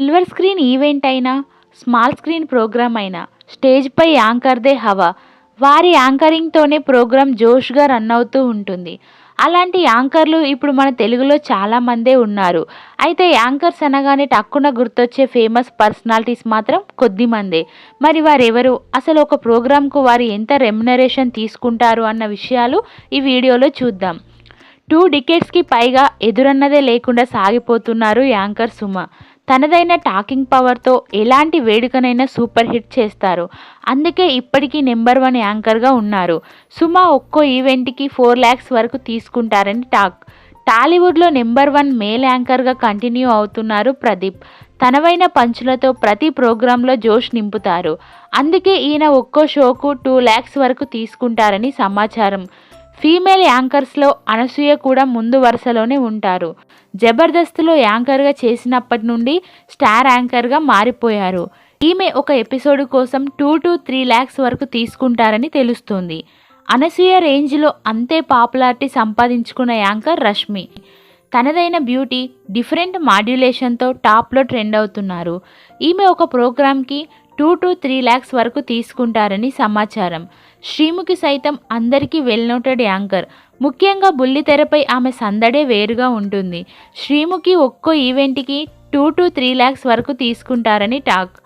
Silver screen event అయినా small screen program అయినా స్టేజ్పై యాంకర్దే హవా. వారి యాంకరింగ్తోనే ప్రోగ్రామ్ జోష్గా రన్ అవుతూ ఉంటుంది. అలాంటి యాంకర్లు ఇప్పుడు మన తెలుగులో చాలామందే ఉన్నారు. అయితే యాంకర్స్ అనగానే టక్కున గుర్తొచ్చే ఫేమస్ పర్సనాలిటీస్ మాత్రం కొద్దిమందే మరి వారెవరు? అసలు ఒక ప్రోగ్రాంకు వారు ఎంత రెమ్యునరేషన్ తీసుకుంటారు అన్న విషయాలు ఈ వీడియోలో చూద్దాం. టూ డికెట్స్కి పైగా ఎదురన్నదే లేకుండా సాగిపోతున్నారు యాంకర్ సుమ. తనదైన టాకింగ్ పవర్తో ఎలాంటి వేడుకనైనా సూపర్ హిట్ చేస్తారు. అందుకే ఇప్పటికీ నెంబర్ వన్ యాంకర్గా ఉన్నారు. సుమ ఒక్కో ఈవెంట్కి ఫోర్ ల్యాక్స్ వరకు తీసుకుంటారని టాక్. టాలీవుడ్లో నెంబర్ వన్ మేల్ యాంకర్గా కంటిన్యూ అవుతున్నారు ప్రదీప్. తనవైన పంచులతో ప్రతి ప్రోగ్రాంలో జోష్ నింపుతారు. అందుకే ఈయన ఒక్కో షోకు టూ ల్యాక్స్ వరకు తీసుకుంటారని సమాచారం. ఫీమేల్ యాంకర్స్లో అనసూయ కూడా ముందు వరుసలోనే ఉంటారు. జబర్దస్త్లో యాంకర్గా చేసినప్పటి నుండి స్టార్ యాంకర్గా మారిపోయారు. ఈమె ఒక ఎపిసోడ్ కోసం టూ టు త్రీ ల్యాక్స్ వరకు తీసుకుంటారని తెలుస్తుంది. అనసూయ రేంజ్లో అంతే పాపులారిటీ సంపాదించుకున్న యాంకర్ రష్మి. తనదైన బ్యూటీ డిఫరెంట్ మాడ్యులేషన్తో టాప్లో ట్రెండ్ అవుతున్నారు. ఈమె ఒక ప్రోగ్రామ్కి టూ టు త్రీ ల్యాక్స్ వరకు తీసుకుంటారని సమాచారం. శ్రీముఖి సైతం అందరికీ వెల్ నోటెడ్ యాంకర్. ముఖ్యంగా బుల్లితెరపై ఆమె సందడే వేరుగా ఉంటుంది. శ్రీముఖి ఒక్కో ఈవెంట్కి టూ టు త్రీ ల్యాక్స్ వరకు తీసుకుంటారని టాక్.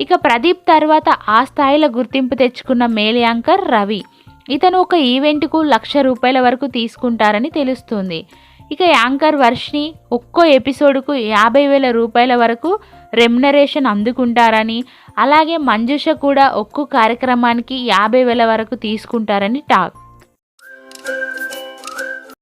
ఇక ప్రదీప్ తర్వాత ఆ స్థాయిలో గుర్తింపు తెచ్చుకున్న మేల్ యాంకర్ రవి. ఇతను ఒక ఈవెంట్కు లక్ష రూపాయల వరకు తీసుకుంటారని తెలుస్తుంది. ఇక యాంకర్ వర్షిని ఒక్కో ఎపిసోడ్కు యాభై వేల రూపాయల వరకు రెమ్యునరేషన్ అందుకుంటారని అలాగే మంజుష కూడా ఒక్కో కార్యక్రమానికి యాభై వేల వరకు తీసుకుంటారని టాక్.